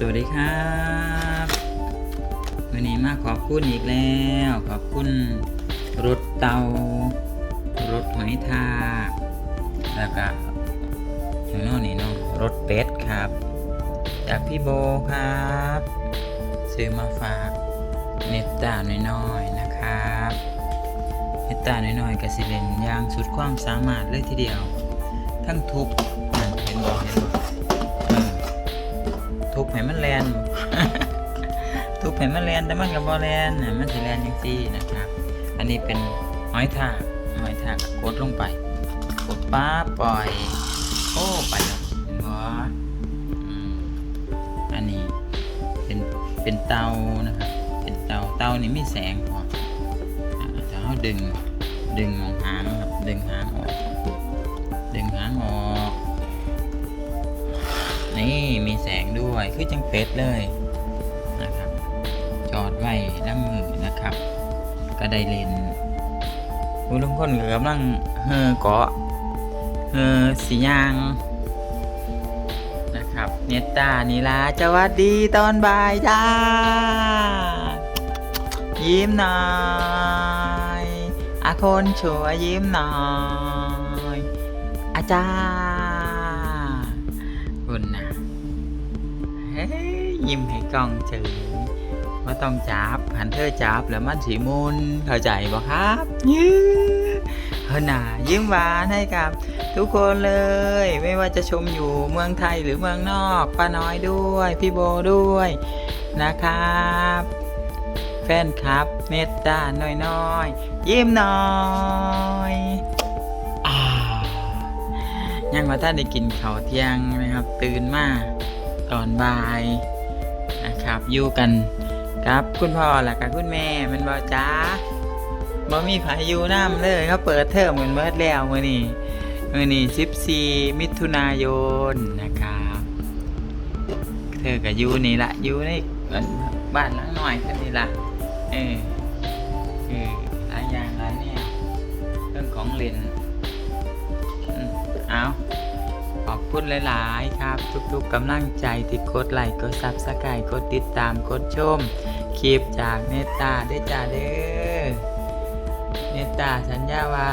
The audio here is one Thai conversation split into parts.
สวัสดีครับวันนี้มาขอบคุณอีกแล้ว ขอบคุณรถเตารถหอยทากแล้วก็อย่างน้นนี่นาะรถเป็ดครับ จากพี่โบครับซื้อมาฝากเนตตาน้อยๆนะครับเนตตาน้อยๆกสิเลนยางสุดความสามารถเลยทีเดียว ทั้งทุบเห็นบ่เห็นบ่เออทุบ ให้มันแลนทุบให้มันแลนแต่มันก็บ่แลนน่ะมันสิแลนจังซี่นะครับ อันนี้เป็นหอยทากหอยทากกดลงไป กดป๊าปล่อย โอ้ไปแล้วเห็นบ่อืมอันนี้เป็นเป็นเตานะครับเป็นเตาเตานี่มีแสงพออ่าถ้าเราดึงดึงมองหางครับดึงหางออกดึงหางออกนี่มีแสง วยคือจังเป็ดเลยนะครับ จอดไว้ด้านมือนะครับ ก็ได้เลนผู้ลุงคนก็กำลังเฮอเกาะเฮอสียางนะครับเนตตานีลาสวัสดีตอนบ่ายจ้า ยิ้มหน่อยอาคนชัวยิ้มหน่อยอาจารย์คุณนะ ยยิ้มให้กล้องเฉยว่าต้องจับหันเธอจับแล้วมันสีมุนเข้าใจบ่ครับยื้อเฮ้ยน่ะยิ้มหวานให้กับ ทุกคนเลย ไม่ว่าจะชมอยู่เมืองไทยหรือเมืองนอกป้าน้อยด้วย พี่โบด้วยนะครับแฟนคลับเมตตาน้อยๆยิ้มหน่อยอยังมาท่านได้กินข้าวเที่ยงนะครับ ตื่นมา ตอนบ่ายนะครับอยู่กันครับคุณพ่อและกับคุณแม่มันบอจ้าบ่มีพายุน้ำเลยเขาเปิดเทอมกันเมื่อแล้วมื่อนี้มื่อนี้14มิถุนายนนะครับเธอกับยูนี่ละอยู่ในบ้านหลังหน่อยแค่นี้ละเออเออหลายอย่างหลายแนวเรื่องของเล่นอืมเอาขอบ คุณหลายๆ ครับ ทุกๆกำลังใจที่กดไลค์กดซับสไครต์กดติดตามกดชมคลิปจากเนตตาได้จ้าเด้อเนตตาสัญญาว่า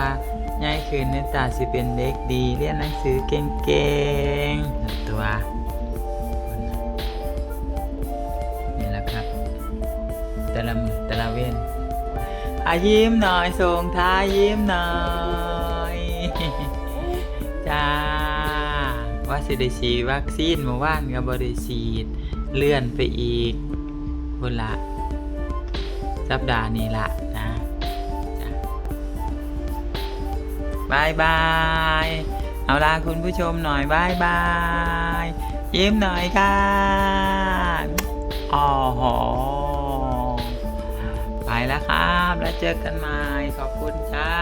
ง่ายคืนเนตตาสิเป็นเด็กดีเรียนหนังสือเก่งๆตัวนี่แหละครับแต่ละมือแต่ละเว้นอายิ้มหน่อยส่งท้ายยิ้มหน่อย ว่าสิได้ฉีดวัคซีนเมื่อวานกับบริฉีดเลื่อนไปอีกพุ่นละสัปดาห์นี้ละนะจ้ะบายบายเอาลาคุณผู้ชมหน่อยบายบายยิ้มหน่อยค่ะอ๋อหอไปแล้วครับ แล้วเจอกันใหม่ขอบคุณจ้า